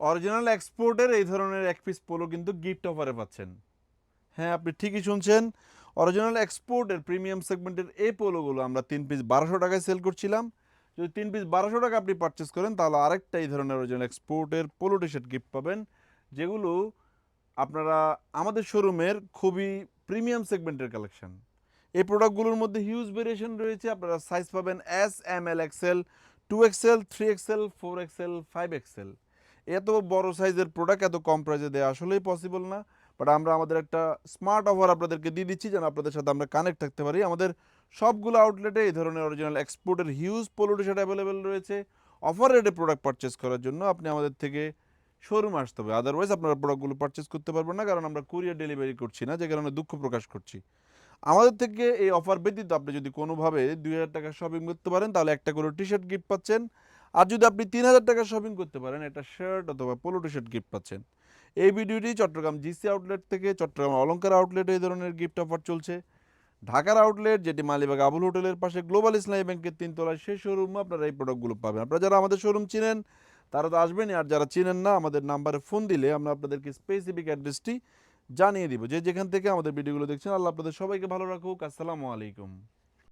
Original এক্সপোর্টের এই ধরনের এক পিস পোলো কিন্তু গিফট অফারে পাচ্ছেন। হ্যাঁ আপনি ঠিকই শুনছেন। অরিজিনাল এক্সপোর্টের প্রিমিয়াম সেগমেন্টের এই পোলোগুলো আমরা তিন পিস বারোশো টাকায় সেল করছিলাম। যদি তিন পিস বারোশো টাকা আপনি পারচেস করেন, তাহলে আরেকটা এই ধরনের অরিজিনাল এক্সপোর্টের পোলো টি শার্ট গিফট পাবেন। যেগুলো আপনারা আমাদের শোরুমের খুবই প্রিমিয়াম সেগমেন্টের কালেকশন এই প্রোডাক্টগুলোর মধ্যে হিউজ ভেরিয়েশন রয়েছে। আপনারা সাইজ পাবেন S M L XL two XL three XL four XL five XL এত বড় সাইজের প্রোডাক্ট এত কম প্রাইসে দেওয়া আসলেই পসিবল না। বাট আমরা আমাদের একটা স্মার্ট অফার আপনাদেরকে দিয়ে দিচ্ছি যেন আপনাদের সাথে আমরা কানেক্ট থাকতে পারি। আমাদের সবগুলো আউটলেটে এই ধরনের অরিজিনাল এক্সপোর্টের হিউজ পোলো টি অ্যাভেলেবেল রয়েছে। অফার রেটে প্রোডাক্ট পারচেস করার জন্য আপনি আমাদের থেকে শোরুম আসতে হবে। আদারওয়াইজ আপনারা প্রোডাক্টগুলো পারচেস করতে পারবেন না, কারণ আমরা কুরিয়ার ডেলিভারি করছি না, যে কারণে দুঃখ প্রকাশ করছি। আমাদের থেকে এই অফার ব্যতীত আপনি যদি কোনোভাবে দুই হাজার টাকা শপিং করতে পারেন, তাহলে একটা করে টি শার্ট গিফট পাচ্ছেন। আর যদি আপনি তিন হাজার টাকা শপিং করতে পারেন, একটা শার্ট অথবা পোলো টি শার্ট গিফট পাচ্ছেন। এই ভিডিওটি চট্টগ্রাম জিসি আউটলেট থেকে চট্টগ্রাম অলঙ্কার আউটলেটে এই ধরনের গিফট অফার চলছে। ঢাকার আউটলেট যেটি মালিবাগ আবুল হোটেলের পাশে গ্লোবাল ইসলামী ব্যাংকের তিনতলায় সেই শোরুমে আপনারা এই প্রোডাক্টগুলো পাবেন। আপনারা যারা আমাদের শোরুম চিনেন, তারা তো আসবেনই। আর যারা চিনেন না, আমাদের নাম্বারে ফোন দিলে আমরা আপনাদেরকে স্পেসিফিক অ্যাড্রেসটি জানিয়ে দিব। যে যেখান থেকে আমাদের ভিডিওগুলো দেখছেন, আল্লাহ আপনাদের সবাইকে ভালো রাখুক। আসসালামু আলাইকুম।